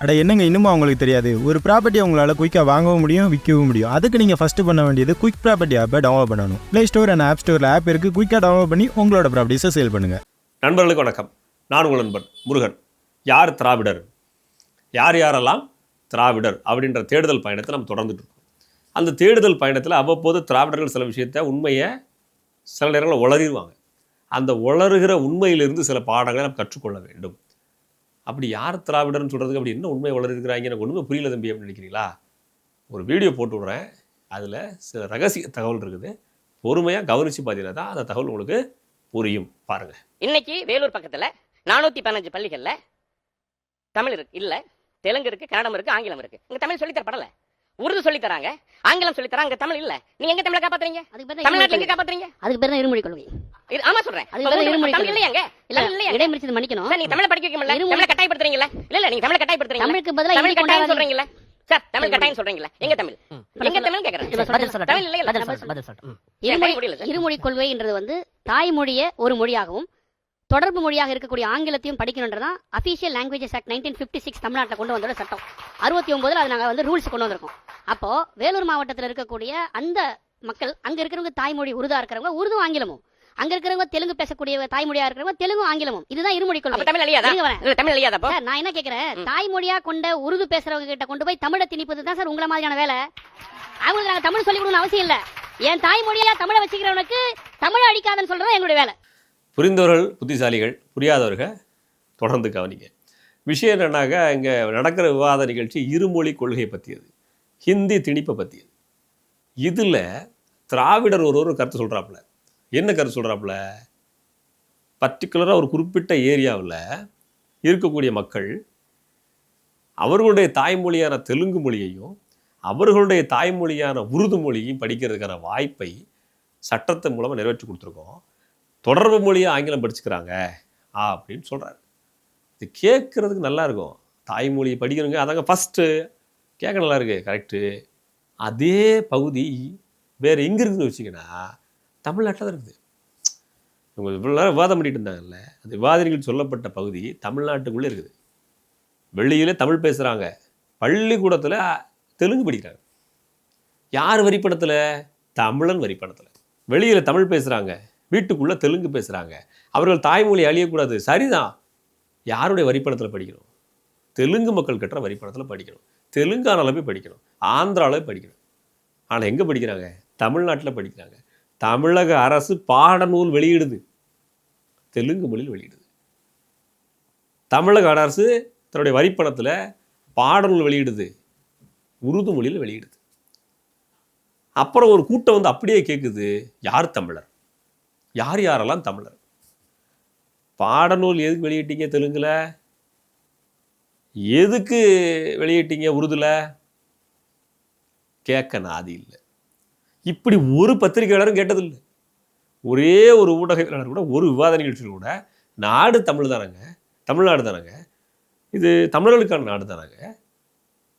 அட என்னங்க இன்னுமா அவங்களுக்கு தெரியாது? ஒரு ப்ராப்பர்ட்டி உங்களால் குயிக்காக வாங்கவும் முடியும் விற்கவும் முடியும். அதுக்கு நீங்கள் ஃபஸ்ட்டு பண்ண வேண்டியது குயிக் ப்ராப்பர்ட்டி ஆப்பை டவுன்லோட் பண்ணணும். ப்ளே ஸ்டோர் அண்ட் ஆப் ஸ்டோரில் ஆப் இருக்குது குயிக்காக டவுன்லோட் பண்ணி உங்களோட ப்ராப்பர்ட்டிஸை சேல் பண்ணுங்கள் நண்பர்களுக்கு வணக்கம். நான் உங்கள் நண்பன் முருகன். யார் திராவிடர்? யார் யாரெல்லாம் திராவிடர்? அப்படின்ற தேடுதல் பயணத்தை நம்ம தொடர்ந்துட்டு இருக்கோம். அந்த தேடுதல் பயணத்தில் அவ்வப்போது திராவிடர்கள் சில விஷயத்தை உண்மையை சில நேரங்களில் உளறிடுவாங்க. அந்த உளறுகிற உண்மையிலிருந்து சில பாடங்களை நம்ம கற்றுக்கொள்ள வேண்டும். அப்படி யார் திராவிடர்னு சொல்கிறதுக்கு அப்படி என்ன உண்மை வளர்கிறாங்க எனக்கு ஒன்றுமே புரியல தம்பி அப்படின்னு நினைக்கிறீங்களா? ஒரு வீடியோ போட்டு விட்றேன். அதில் சில ரகசிய தகவல் இருக்குது. பொறுமையாக கவனித்து பார்த்தீங்கன்னா தான் அந்த தகவல் உங்களுக்கு புரியும். பாருங்கள் இன்னைக்கு வேலூர் பக்கத்தில் நானூற்றி பதினஞ்சு பள்ளிகளில் தமிழ் இருக்கு இல்லை தெலுங்கு இருக்குது கன்னடம் இருக்குது ஆங்கிலம் இருக்குது இங்கே தமிழ் சொல்லித்தரப்படலை உருது சொல்லி தராங்க ஆங்கிலம் சொல்லி தராங்க தமிழ் இல்ல. நீங்க எங்க தமிழ காப்பாத்துறீங்க? அதுக்கு பேர் தமிழ்நாட்டுல இருமொழி எங்க காப்பாத்துறீங்க. அதுக்கு பேர் தான் இருமொழி கொள்கை. ஆமா சொல்றேன். அதுக்கு இருமொழி தமிழ். இல்லையாங்க? இல்ல தமிழ் இல்லையா? இடைமறிச்சது மன்னிக்கணும். நீங்க தமிழ படிக்க வைக்க முடியல. தமிழ கட்டாயப்படுத்துறீங்களா இல்ல இல்ல நீங்க தமிழ கட்டாயப்படுத்துறீங்க. தமிழுக்கு பதிலா தமிழ் இந்தி கட்டாயம் சார் தமிழ் கட்டாயம் சொல்றீங்களா எங்க தமிழ்? எங்க தமிழ் கேக்குறேன் இல்ல? இருமொழி கொள்கைன்றது வந்து தாய்மொழியை ஒரு மொழியாகவும் தொடர்பு மொழியாக இருக்கக்கூடிய ஆங்கிலத்தையும் படிக்கணுன்றதான் official languages act nineteen fifty six தமிழ்நாட்டில் கொண்டு வந்தோட சட்டம். அறுபத்தி ஒன்பதுல அது நாங்கள் வந்து ரூல்ஸ் கொண்டு வந்திருக்கோம். அப்போ வேலூர் மாவட்டத்தில் இருக்கக்கூடிய அந்த மக்கள் அங்க இருக்கிறவங்க தாய்மொழி உருதா இருக்கிறவங்க உருதும் ஆங்கிலமும். அங்க இருக்கிறவங்க தெலுங்கு பேசக்கூடிய தாய்மொழியா இருக்கிறவங்க தெலுங்கும் ஆங்கிலமும். இதுதான் இருமொழி அப்ப கொள்கை தமிழ் சார் நான் என்ன கேக்குறேன். தாய்மொழியா கொண்ட உருது பேசுறவங்க கிட்ட கொண்டு போய் தமிழை திணிப்பது தான் சார் உங்களை மாதிரியான வேலை. அவங்களுக்கு நாங்க தமிழ் சொல்லி கொடுக்கணும் அவசியம் இல்ல. என் தாய்மொழியா தமிழை வச்சுக்கிறவனுக்கு தமிழை அடிக்காதன்னு சொல்றது எங்களுடைய வேலை. புரிந்தவர்கள் புத்திசாலிகள் புரியாதவர்கள் தொடர்ந்து கவனிங்க. விஷயம் என்னன்னாக்கா இங்கே நடக்கிற விவாத நிகழ்ச்சி இருமொழி கொள்கையை பற்றியது ஹிந்தி திணிப்பை பற்றி இதில் திராவிடர் ஒரு ஒரு கருத்து சொல்கிறாப்புல என்ன கருத்து சொல்கிறாப்புல பர்டிகுலராக ஒரு குறிப்பிட்ட ஏரியாவில் இருக்கக்கூடிய மக்கள் அவர்களுடைய தாய்மொழியான தெலுங்கு மொழியையும் அவர்களுடைய தாய்மொழியான உருது மொழியும் படிக்கிறதுக்கான வாய்ப்பை சட்டத்தின் மூலமாக நிறைவேற்றி கொடுத்துருக்கோம். தொடர்பு மொழியை ஆங்கிலம் படிச்சுக்கிறாங்க ஆ அப்படின்னு சொல்கிறாரு இது கேட்குறதுக்கு நல்லா இருக்கும். தாய்மொழியை படிக்கிறவங்க அதாங்க ஃபஸ்ட்டு கேட்க நல்லா இருக்கு கரெக்டு அதே பகுதி வேறு எங்கே இருக்குதுன்னு வச்சிங்கன்னா தமிழ்நாட்டில் தான் இருக்குது. இவங்க இவ்வளோ நேரம் விவாதம் பண்ணிட்டு இருந்தாங்கல்ல அந்த விவாதிகள் சொல்லப்பட்ட பகுதி தமிழ்நாட்டுக்குள்ளே இருக்குது. வெளியிலே தமிழ் பேசுகிறாங்க பள்ளிக்கூடத்தில் தெலுங்கு படிக்கிறாங்க. யார் வரிப்பணத்தில் தமிழன் வரிப்பணத்தில் வெளியில் தமிழ் பேசுகிறாங்க வீட்டுக்குள்ளே தெலுங்கு பேசுகிறாங்க அவர்கள் தாய்மொழி அழியக்கூடாது. சரிதான். யாருடைய வரிப்பணத்தில் படிக்கணும்? தெலுங்கு மக்கள் கட்டுற வரிப்பணத்தில் படிக்கணும். தெலுங்கானாவில் போய் படிக்கணும். ஆந்திராவில் போய் படிக்கணும். ஆனால் எங்கே படிக்கிறாங்க? தமிழ்நாட்டில் படிக்கிறாங்க. தமிழக அரசு பாடநூல் வெளியிடுது. தெலுங்கு மொழியில் வெளியிடுது. தமிழக அரசு தன்னுடைய வரிப்பணத்தில் பாடநூல் வெளியிடுது. உருது மொழியில் வெளியிடுது. அப்புறம் ஒரு கூட்டம் வந்து அப்படியே கேட்குது யார் தமிழர்? யார் யாரெல்லாம் தமிழர்? பாடநூல் எதுக்கு வெளியிட்டீங்க தெலுங்குல? எதுக்கு வெளியிட்டீங்க? உருதுல? கேட்க நாதி இல்லை. இப்படி ஒரு பத்திரிகையாளரும் கேட்டதில்லை. ஒரே ஒரு ஊடகவியலாளர் கூட ஒரு விவாத நிகழ்ச்சியில் கூட நாடு தமிழ் தானங்க? தமிழ்நாடு தானங்க? இது தமிழர்களுக்கான நாடு தானங்க?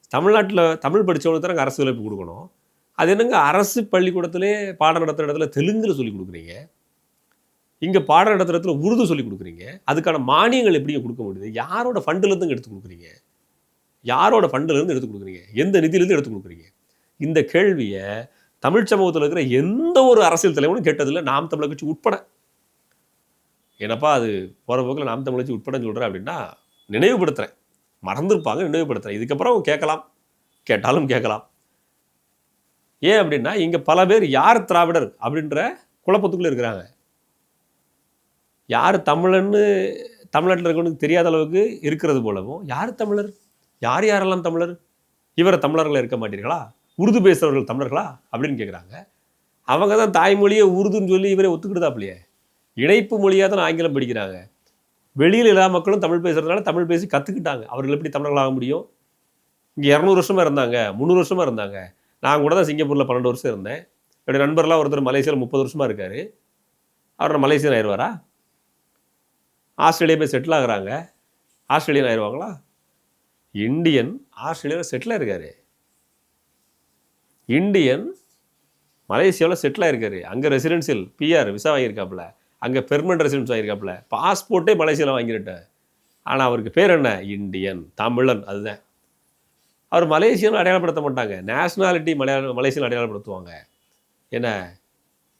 தமிழ்நாட்டில் தமிழ் படித்தவங்களுக்கு தானங்க அரசு விலைப்பு கொடுக்கணும்? அது என்னங்க அரசு பள்ளிக்கூடத்திலே பாடம் நடத்துகிற இடத்துல தெலுங்கில் சொல்லி கொடுக்குறீங்க? இங்கே பாடம் நடத்துறதுல உருது சொல்லி கொடுக்குறீங்க. அதுக்கான மானியங்கள் எப்படியும் கொடுக்க முடியுது? யாரோட ஃபண்டுலேருந்து எடுத்து கொடுக்குறீங்க? யாரோட ஃபண்டுலேருந்து எடுத்து கொடுக்குறீங்க? எந்த நிதியிலேருந்து எடுத்து கொடுக்குறீங்க? இந்த கேள்வியை தமிழ் சமூகத்தில் இருக்கிற எந்த ஒரு அரசியல் தலைவனும் கேட்டதில்லை. நாம் தமிழை கட்சி உட்பட. ஏன்னப்பா அது போகிற போக்கில் நாம் தமிழ் கட்சி உட்படன்னு சொல்கிறேன் அப்படின்னா நினைவுபடுத்துகிறேன் மறந்துருப்பாங்க நினைவுபடுத்துகிறேன் இதுக்கப்புறம் கேட்கலாம். கேட்டாலும் கேட்கலாம். ஏன் அப்படின்னா இங்கே பல பேர் யார் திராவிடர் அப்படின்ற குழப்பத்துக்குள்ளே இருக்கிறாங்க. யார் தமிழன்னு தமிழ்நாட்டில் இருக்கவனுக்கு தெரியாத அளவுக்கு இருக்கிறது போலவும் யார் தமிழர்? யார் யாரெல்லாம் தமிழர்? இவரை தமிழர்களை இருக்க மாட்டீர்களா? உருது பேசுகிறவர்கள் தமிழர்களா? அப்படின்னு கேட்குறாங்க அவங்க தான் தாய்மொழியை உருதுன்னு சொல்லி இவரை ஒத்துக்கிட்டுதாப்பிலையே இணைப்பு மொழியாக தான் ஆங்கிலம் படிக்கிறாங்க. வெளியில் எல்லா மக்களும் தமிழ் பேசுகிறதுனால தமிழ் பேசி கற்றுக்கிட்டாங்க அவர்கள் எப்படி தமிழர்களாக முடியும்? இங்கே இரநூறு வருஷமாக இருந்தாங்க முந்நூறு வருஷமாக இருந்தாங்க. நான் கூட தான் சிங்கப்பூரில் பன்னெண்டு வருஷம் இருந்தேன். என்னுடைய நண்பர்லாம் ஒருத்தர் மலேசியாவில் முப்பது வருஷமாக இருக்கார். அவர் மலேசியன் ஆயிடுவாரா ஆஸ்திரேலியா போய் செட்டில் ஆகுறாங்க. ஆஸ்திரேலியன் ஆயிடுவாங்களா இந்தியன் ஆஸ்திரேலியாவில் செட்டில் ஆயிருக்காரு. இந்தியன் மலேசியாவில் செட்டில் ஆயிருக்காரு. அங்கே ரெசிடென்சியல் பிஆர் விசா வாங்கியிருக்காப்புல. அங்கே பெர்மனன்ட் ரெசிடென்ஸ் வாங்கியிருக்காப்புல. பாஸ்போர்ட்டே மலேசியாவில் வாங்கிருட்டேன் ஆனால் அவருக்கு பேர் என்ன? இந்தியன் தமிழன் அதுதான். அவர் மலேசியன்னு அடையாளப்படுத்த மாட்டாங்க. நேஷனாலிட்டி மலையாள மலேசியன் அடையாளப்படுத்துவாங்க. என்ன?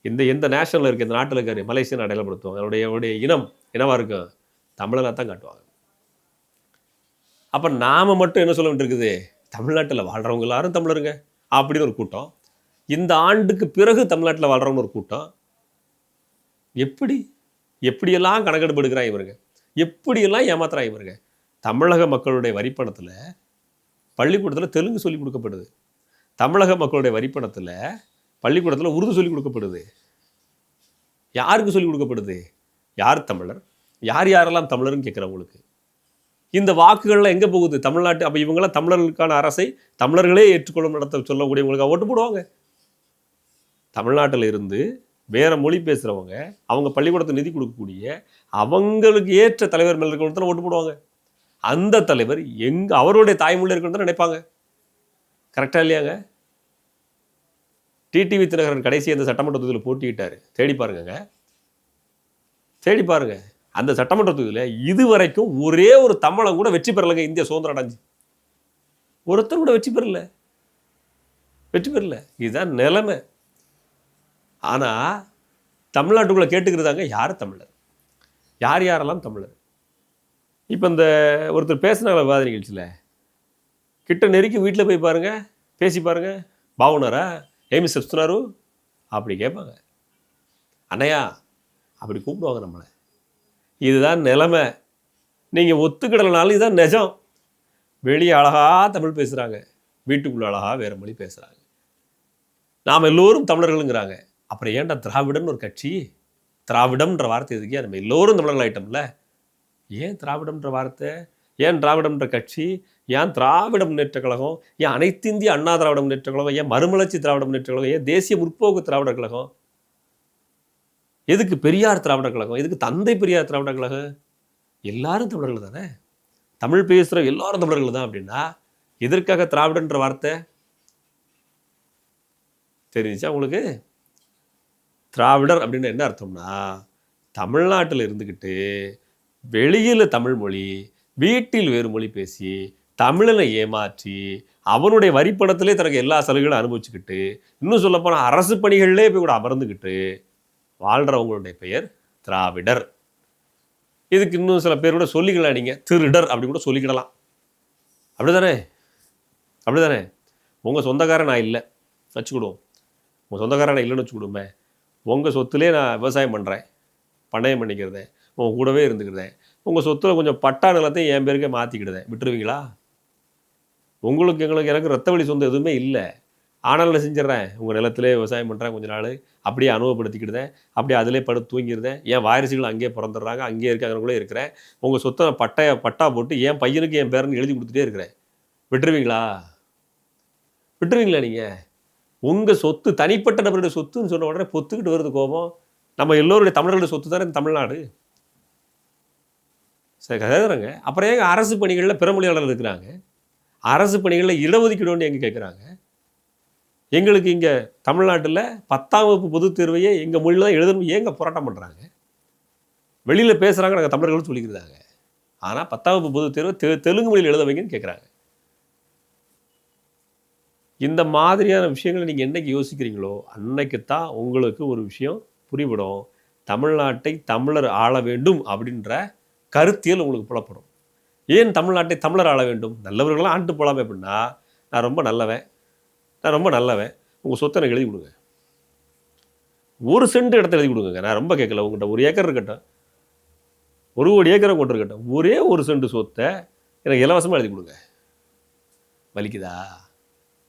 இந்த எந்த நேஷனில் இருக்குது இந்த நாட்டில் இருக்காரு மலேசியன் அடையாளப்படுத்துவாங்க. அவருடைய அவருடைய இனம் என்னவா இருக்கும்? தமிழனாக தான் காட்டுவாங்க. அப்போ நாம மட்டும் என்ன சொல்ல வேண்டியிருக்குது? தமிழ்நாட்டில் வாழ்கிறவங்க எல்லாரும் தமிழருங்க. அப்படின்னு ஒரு கூட்டம். இந்த ஆண்டுக்கு பிறகு தமிழ்நாட்டில் வாழ்கிறவங்க ஒரு கூட்டம். எப்படி? எப்படியெல்லாம் கணக்கெடுப்பு எடுக்கிறாங்க இவருங்க? எப்படியெல்லாம் ஏமாத்துறாங்க இவருங்க? தமிழக மக்களுடைய வரிப்பணத்தில் பள்ளிக்கூடத்தில் தெலுங்கு சொல்லிக் கொடுக்கப்படுது. தமிழக மக்களுடைய வரிப்பணத்தில் பள்ளிக்கூடத்தில் உருது சொல்லிக் கொடுக்கப்படுது. யாருக்கு சொல்லிக் கொடுக்கப்படுது? யார் தமிழர்? யார் யாரெல்லாம் தமிழர்னு கேட்குறவங்களுக்கு இந்த வாக்குகள்லாம் எங்கே போகுது? தமிழ்நாட்டு அப்போ இவங்களாம் தமிழர்களுக்கான அரசை தமிழர்களே ஏற்றுக்கொள்ளும் நடத்த சொல்லக்கூடியவங்களுக்கு ஓட்டு போடுவாங்க. தமிழ்நாட்டில் இருந்து வேறு மொழி பேசுகிறவங்க அவங்க பள்ளிக்கூடத்துக்கு நிதி கொடுக்கக்கூடிய அவங்களுக்கு ஏற்ற தலைவர் மேல் இருக்கிறவங்க ஓட்டு போடுவாங்க. அந்த தலைவர் எங்க அவருடைய தாய்மொழி இருக்கணும் நினைப்பாங்க. கரெக்டாக இல்லையாங்க? டிடிவி தினகரன் கடைசி அந்த சட்டமன்ற தொகுதியில் போட்டிக்கிட்டார் தேடி பாருங்கங்க. தேடி பாருங்க. அந்த சட்டமன்ற தொகுதியில் இதுவரைக்கும் ஒரே ஒரு தமிழை கூட வெற்றி பெறலைங்க இந்திய சுதந்திரம் அடைஞ்சு ஒருத்தர் கூட வெற்றி பெறல. வெற்றி பெறல. இதுதான் நிலைமை. ஆனால் தமிழ்நாட்டுக்குள்ளே கேட்டுக்கிறதாங்க யார் தமிழர்? யார் யாரெல்லாம் தமிழர்? இப்போ இந்த ஒருத்தர் பேசினாங்கள விவாத நிகழ்ச்சியில். கிட்ட நெருக்கி வீட்டில் போய் பாருங்கள் பேசி பாருங்கள் பாவனாரா? ஏமி செப்ஸ்துனாரு அப்படி கேட்பாங்க. அண்ணையா அப்படி கூப்பிடுவாங்க நம்மளை. இதுதான் நிலைமை. நீங்கள் ஒத்துக்கிடலனாலும் இதுதான் நிஜம். வெளியே அழகாக தமிழ் பேசுகிறாங்க வீட்டுக்குள்ளே அழகாக வேறு மொழி பேசுகிறாங்க நாம் எல்லோரும் தமிழர்களுங்கிறாங்க. அப்புறம் ஏன்டா திராவிடம்னு ஒரு கட்சி? திராவிடம்ன்ற வார்த்தை எதுக்கே? நம்ம எல்லோரும் தமிழர்கள் ஆயிட்டோம்ல? ஏன் திராவிடம்ன்ற வார்த்தை? ஏன் திராவிடம்ன்ற கட்சி? ஏன் திராவிட முன்னேற்ற கழகம்? ஏன் அனைத்திந்திய அண்ணா திராவிட முன்னேற்ற கழகம்? ஏன் மறுமலர்ச்சி திராவிட முன்னேற்ற கழகம்? ஏன் தேசிய முற்போக்கு திராவிடர் கழகம்? எதுக்கு பெரியார் திராவிடர் கழகம்? எதுக்கு தந்தை பெரியார் திராவிடர் கழகம்? எல்லாரும் தமிழர்கள் தானே? தமிழ் பேசுகிற எல்லாரும் தமிழர்கள் தான் அப்படின்னா எதற்காக திராவிடன்ற வார்த்தை? தெரிஞ்சுச்சா உங்களுக்கு? திராவிடர் அப்படின்னு என்ன அர்த்தம்னா தமிழ்நாட்டில் இருந்துக்கிட்டு வெளியில் தமிழ் மொழி வீட்டில் வேறு மொழி பேசி தமிழனை ஏமாற்றி அவனுடைய வரிப்பணத்திலே தனக்கு எல்லா சலுகைகளும் அனுபவிச்சுக்கிட்டு இன்னும் சொல்லப்போனால் அரசு பணிகள்லேயே போய் கூட அமர்ந்துக்கிட்டு வாழ்கிறவங்களுடைய பெயர் திராவிடர். இதுக்கு இன்னும் சில பேர் கூட சொல்லிக்கலாம் நீங்கள் திருடர் அப்படி கூட சொல்லிக்கிடலாம். அப்படிதானே? அப்படிதானே? உங்கள் சொந்தக்காரன் நான் இல்லை. வச்சுக்கிடுவோம். உங்கள் சொந்தக்காரன் நான் இல்லைன்னு வச்சுக்கிடுமே உங்கள் சொத்துலேயே நான் விவசாயம் பண்ணுறேன் பண்ணையம் பண்ணிக்கிறதேன் உங்கள் கூடவே இருந்துக்கிறதேன் உங்கள் சொத்துல கொஞ்சம் பட்டா நிலத்தையும் என் பேருக்கே மாற்றிக்கிடுதேன் விட்டுருவீங்களா? உங்களுக்கு எங்களுக்கு எனக்கு ரத்த வழி சொந்தம் எதுவுமே இல்லை. ஆனால் நான் செஞ்சிடறேன். உங்கள் நிலத்திலே விவசாயம் பண்ணுறேன் கொஞ்ச நாள். அப்படியே அனுபவப்படுத்திக்கிடுதேன் அப்படியே அதிலே படு தூங்கிடுதேன் ஏன் வாரிசுகள் அங்கேயே பிறந்துடுறாங்க. அங்கேயே இருக்காங்க இருக்கிறேன். உங்கள் சொத்தை பட்டையை பட்டைய பட்டா போட்டு என் பையனுக்கு என் பேரன்னு எழுதி கொடுத்துட்டே இருக்கிறேன். விட்டுருவீங்களா? விட்டுருவீங்களா நீங்கள் உங்கள் சொத்து தனிப்பட்ட நபருடைய சொத்துன்னு சொன்ன உடனே பொத்துக்கிட்டு வருது கோபம். நம்ம எல்லோருடைய தமிழர்களுடைய சொத்து தானே இந்த தமிழ்நாடு? சரி கதைறங்க அப்புறம் ஏங்க அரசு பணிகளில் பிறமொழியாளர் இருக்கிறாங்க? அரசு பணிகளில் இடஒதுக்கீடுன்னு எங்கே கேட்குறாங்க எங்களுக்கு இங்கே தமிழ்நாட்டில் பத்தாம் வகுப்பு பொதுத் தேர்வையே எங்கள் மொழியில் தான் எழுதணும் ஏங்க போராட்டம் பண்ணுறாங்க வெளியில் பேசுகிறாங்க நாங்கள் தமிழர்கள் சொல்லிக்கிறாங்க ஆனால் பத்தாம் வகுப்பு பொதுத் தேர்வை தெ தெலுங்கு மொழியில் எழுத வைங்கன்னு கேட்குறாங்க இந்த மாதிரியான விஷயங்களை நீங்கள் என்னைக்கு யோசிக்கிறீங்களோ அன்னைக்கு தான் உங்களுக்கு ஒரு விஷயம் புரிவிடும் தமிழ்நாட்டை தமிழர் ஆள வேண்டும் அப்படின்ற கருத்தியல் உங்களுக்கு புலப்படும். ஏன் தமிழ்நாட்டை தமிழர் ஆள வேண்டும்? நல்லவர்களாம் ஆண்டு போகலாமே அப்படின்னா நான் ரொம்ப நல்லவன். நான் ரொம்ப நல்லவன். உங்கள் சொத்தை எனக்கு எழுதி கொடுங்க. ஒரு சென்ட் இடத்த எழுதி கொடுங்க நான் ரொம்ப கேட்கல உங்கள்கிட்ட ஒரு ஏக்கர் இருக்கட்டும். ஒரு கோடி ஏக்கரை கொண்டிருக்கட்டும் ஒரே ஒரு சென்ட் சொத்தை எனக்கு இலவசமாக எழுதி கொடுங்க. வலிக்குதா?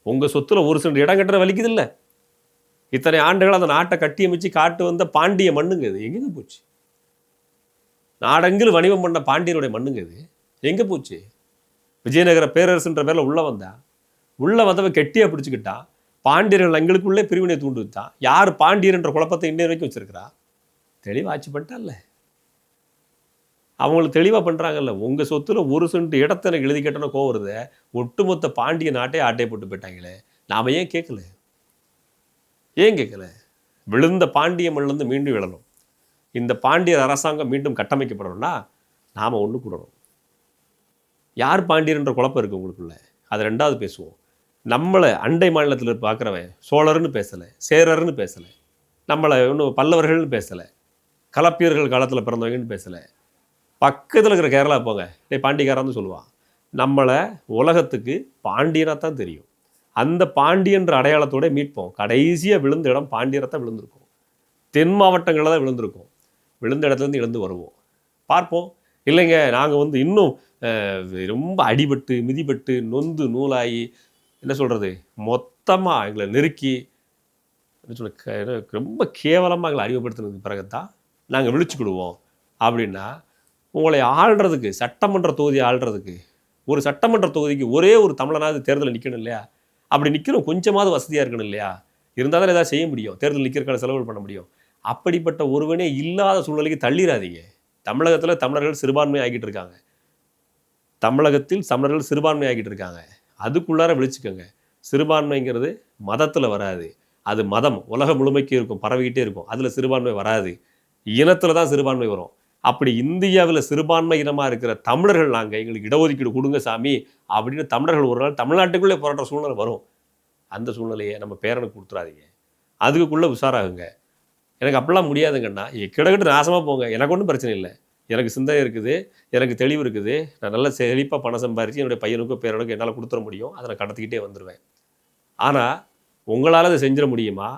உங்கள் சொத்துல ஒரு சென்ட் இடம் கட்டுற வலிக்குது இல்லை இத்தனை ஆண்டுகள் அந்த நாட்டை கட்டியமைச்சு காட்டு வந்த பாண்டிய மண்ணுங்க இது. எங்கேங்க போச்சு? நாடெங்கில் வணிகம் பண்ண பாண்டியனுடைய மண்ணுங்க இது. எங்கே போச்சு? விஜயநகர பேரரசுன்ற பேரில் உள்ள வந்தா? உள்ள வந்தவன் கெட்டியா பிடிச்சிக்கிட்டான் பாண்டியர்கள் எங்களுக்குள்ளே பிரிவினை தூண்டு வச்சான் யார் பாண்டியர் என்ற குழப்பத்தை இன்னை வரைக்கும் வச்சிருக்கிறா? தெளிவாக ஆட்சி பண்ணிட்டான்ல. அவங்களுக்கு தெளிவாக பண்ணுறாங்கல்ல உங்கள் சொத்துல ஒரு சென்ட் இடத்த எனக்கு எழுதி கேட்டோன்னு கோவம் வருது ஒட்டுமொத்த பாண்டிய நாட்டே ஆட்டே போட்டு போயிட்டாங்களே நாம ஏன் கேட்கல? ஏன் கேட்கல? விழுந்த பாண்டிய மண்ணிலிருந்து மீண்டும் விழணும். இந்த பாண்டியர் அரசாங்கம் மீண்டும் கட்டமைக்கப்படணும்னா நாம் ஒன்று கூடணும். யார் பாண்டியர் என்ற குழப்பம் இருக்குது உங்களுக்குள்ள? அது ரெண்டாவது பேசுவோம். நம்மளை அண்டை மாநிலத்தில் பார்க்குறவன் சோழர்னு பேசலை சேரர்னு பேசலை நம்மளை இன்னும் பல்லவர்கள்னு பேசலை கலப்பியர்கள் காலத்தில் பிறந்தவங்கன்னு பேசலை. பக்கத்தில் இருக்கிற கேரளா போங்க டே பாண்டியக்காரன்னு சொல்லுவான் நம்மளை உலகத்துக்கு பாண்டியனாக தான் தெரியும். அந்த பாண்டியன்ற அடையாளத்தோட மீட்போம். கடைசியாக விழுந்த இடம் பாண்டியரத்தான் விழுந்திருக்கும். தென் மாவட்டங்களில் தான் விழுந்திருக்கும். விழுந்த இடத்துலேருந்து எழுந்து வருவோம். பார்ப்போம். இல்லைங்க நாங்கள் வந்து இன்னும் ரொம்ப அடிபட்டு மிதிபட்டு நொந்து நூலாகி என்ன சொல்கிறது மொத்தமாக எங்களை நெருக்கி என்ன சொல்ல என்ன, ரொம்ப கேவலமாக எங்களை அறிவுப்படுத்தினதுக்கு பிறகு தான் நாங்கள் விழிச்சுக்கிடுவோம். அப்படின்னா உங்களை ஆள்றதுக்கு சட்டமன்ற தொகுதி ஆள்றதுக்கு ஒரு சட்டமன்ற தொகுதிக்கு ஒரே ஒரு தமிழனாவது தேர்தலில் நிற்கணும் இல்லையா? அப்படி நிற்கிறோம் கொஞ்சமாவது வசதியாக இருக்கணும் இல்லையா? இருந்தால் தான் ஏதாவது செய்ய முடியும். தேர்தல் நிற்கிறக்கான செலவுகள் பண்ண முடியும். அப்படிப்பட்ட ஒருவனே இல்லாத சூழ்நிலைக்கு தள்ளிடாதீங்க தமிழகத்தில் தமிழர்கள் சிறுபான்மை ஆகிட்டு இருக்காங்க. தமிழகத்தில் தமிழர்கள் சிறுபான்மை ஆகிட்டு இருக்காங்க. அதுக்குள்ளார விழிச்சுக்கோங்க. சிறுபான்மைங்கிறது மதத்தில் வராது. அது மதம் உலகம் முழுமைக்கு இருக்கும் பரவிக்கிட்டே இருக்கும். அதில் சிறுபான்மை வராது. இனத்தில் தான் சிறுபான்மை வரும். அப்படி இந்தியாவில் சிறுபான்மை இனமாக இருக்கிற தமிழர்கள் நாங்கள் எங்களுக்கு இடஒதுக்கீடு கொடுங்க சாமி அப்படின்னு தமிழர்கள் ஒரு நாள் தமிழ்நாட்டுக்குள்ளே போராட்ட சூழ்நிலை வரும். அந்த சூழ்நிலையை நம்ம பேரனுக்கு கொடுத்துறாதீங்க. அதுக்குள்ளே உஷாராகுங்க. எனக்கு அப்படிலாம் முடியாதுங்கண்ணா. கிடக்கிட்டு நாசமாக போங்க. எனக்கு ஒன்றும் பிரச்சனை இல்லை. எனக்கு சிந்தனை இருக்குது எனக்கு தெளிவு இருக்குது. நான் நல்ல செழிப்பாக பணம் சம்பாரித்து என்னுடைய பையனுக்கும் பேரனுக்கும் என்னால் கொடுத்துட முடியும். அதை நான் கடத்திக்கிட்டே வந்துடுவேன் ஆனால் உங்களால் அதை செஞ்சிட முடியுமா?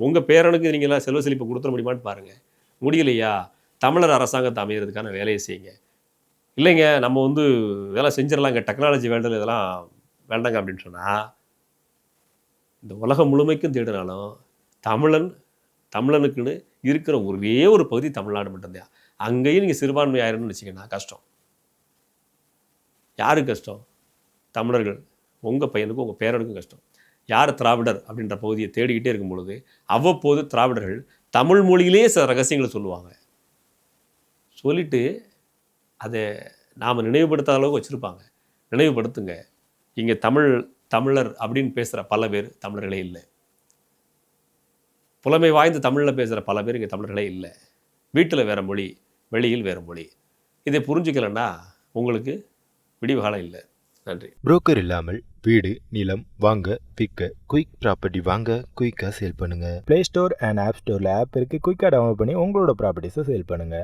உங்கள் பேரனுக்கு நீங்களாம் செல்வ செழிப்பு கொடுத்துட முடியுமான்னு பாருங்கள் முடியலையா? தமிழர் அரசாங்கத்தை அமைகிறதுக்கான வேலையை செய்யுங்க. இல்லைங்க நம்ம வந்து வேலை செஞ்சிடலாங்க. டெக்னாலஜி வேண்டல் இதெல்லாம் வேண்டாங்க அப்படின்னு சொன்னால் இந்த உலகம் முழுமைக்கும் தேடினாலும் தமிழன் தமிழனுக்குன்னு இருக்கிற ஒரே ஒரு பகுதி தமிழ்நாடு மட்டும்தான் அங்கேயும் நீங்கள் சிறுபான்மை ஆயிரம்னு வச்சிங்கன்னா கஷ்டம். யாரு கஷ்டம்? தமிழர்கள். உங்கள் பையனுக்கும் உங்கள் பேரனுக்கும் கஷ்டம். யார் திராவிடர் அப்படின்ற பகுதியை தேடிக்கிட்டே இருக்கும் பொழுது அவ்வப்போது திராவிடர்கள் தமிழ் மொழியிலே சில ரகசியங்களை சொல்லுவாங்க. சொல்லிட்டு அதை நாம் நினைவுபடுத்தாத அளவுக்கு வச்சுருப்பாங்க. நினைவுபடுத்துங்க. இங்கே தமிழ் தமிழர் அப்படின்னு பேசுகிற பல பேர் தமிழர்களே இல்லை. புலமை வாய்ந்த தமிழில் பேசுகிற பல பேர் இங்கே தமிழர்களே இல்லை. வீட்டில் வேறு மொழி வெளியில் வேறு மொழி. இதை புரிஞ்சுக்கலன்னா உங்களுக்கு விடிவு காலம் இல்லை. நன்றி. புரோக்கர் இல்லாமல் வீடு நிலம் வாங்க விற்க குயிக் ப்ராப்பர்ட்டி வாங்க குயிக்காக சேல் பண்ணுங்க. ப்ளே ஸ்டோர் அண்ட் ஆப் ஸ்டோரில் ஆப் இருக்குது குயிக்காக டவுன்லோட் பண்ணி உங்களோட ப்ராப்பர்ட்டிஸை சேல் பண்ணுங்கள்